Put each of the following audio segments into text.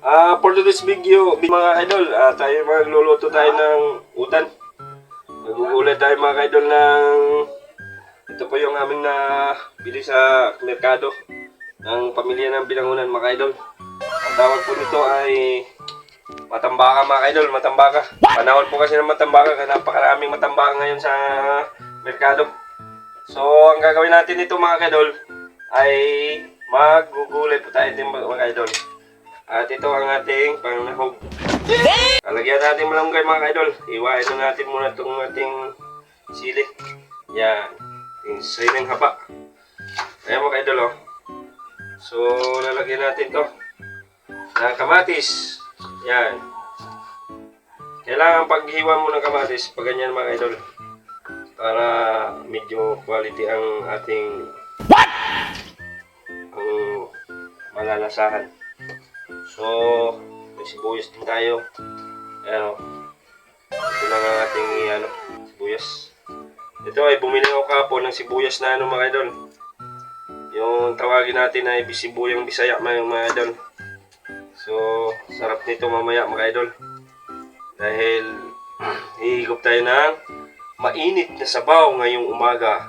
Ah, for today's video, mga idol, ah, tayo magluluto tayo ng utan. Magugulat tayo mga idol ng ito po yung aming na bili sa merkado ng pamilya ng Bilangunan mga idol. Ang tawag po nito ay matambaka mga idol, matambaka. Panahon po kasi ng matambaka, napakaraming matambaka ngayon sa merkado. So, ang gagawin natin nito mga idol ay magugulay po tayo din mga idol. At ito ang ating pangnahog. Kalagyan natin malunggay mga idol. Iwain na natin muna itong ating sili. Yan. Yung siling haba. Ayan mga idol oh. So, lalagyan natin to ng kamatis. Yan. Kailangan paghiwa mo ng kamatis pag ganyan mga idol. Para medyo quality ang ating What? Ang malalasahan. So, may sibuyas din tayo. Ayan o. Ito lang ang ating ano, sibuyas. Ito ay bumili ako kapo ng sibuyas na ano mga idol. Yung tawagin natin ay bisibuyang bisaya mga idol. So, sarap nito mamaya mga idol. Dahil hihigop tayo ng mainit na sabaw ngayong umaga.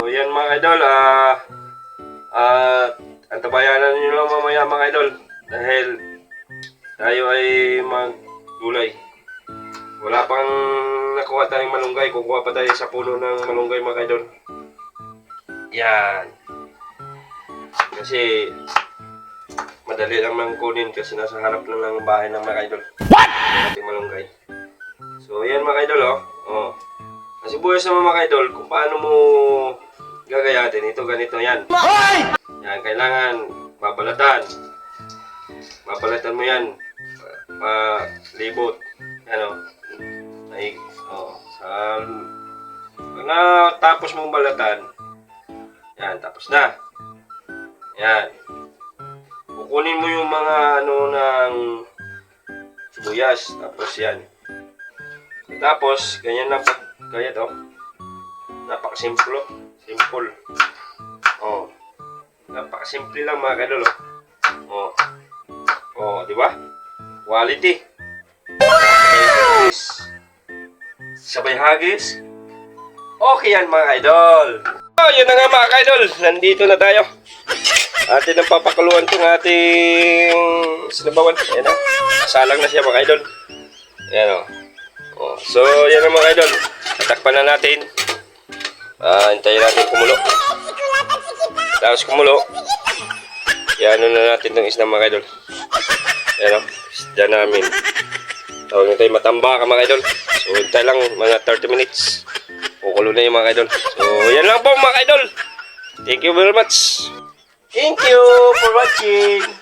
So, yan mga idol. Ah, at antabayanan nyo lang mamaya mga idol. Dahil tayo ay maggulay. Wala pang nakuha tayong malunggay. Kukuha pa tayo sa puno ng malunggay mga idol. Yan. Kasi madali lang mang kunin kasi nasa harap lang ng bahay ng mga idol. What? Ating malunggay. So yan mga idol oh. oh. Kasi buhay sa mga idol kung paano mo gagayatin. Ito ganito yan. Yan, kailangan babalatan. Babalatan mo yan. Pa, libot. Ano? Ay, oh, sa, pag natapos mong balatan, yan, tapos na. Yan. Kukunin mo yung mga ano ng sibuyas. Tapos yan. Tapos, ganyan pag kaya to. Napakasimple. Oh. Simple. Oh. Napakasimple lang mga kadol. Oh. Oh, di ba? Quality. Hagis. Sabay hagis. Okay yan mga idol. Oh, yun na nga mga idol. Nandito na tayo. Atin ang papakuluan itong ating sinabawan. Ayan o. Kasalang na siya mga idol. Ayan o. Oh, so, yan ang mga idol. Tatakpan na natin. Ah, hintayin natin kumulo. Tapos kumulo. Yan na natin itong isda mga idol. Ayan o. Isda namin. Tawag na tayo matamba ka mga idol. So, hintay lang mga 30 minutes. Kukulo na yung mga idol. So, yan lang po mga idol. Thank you very much. Thank you for watching.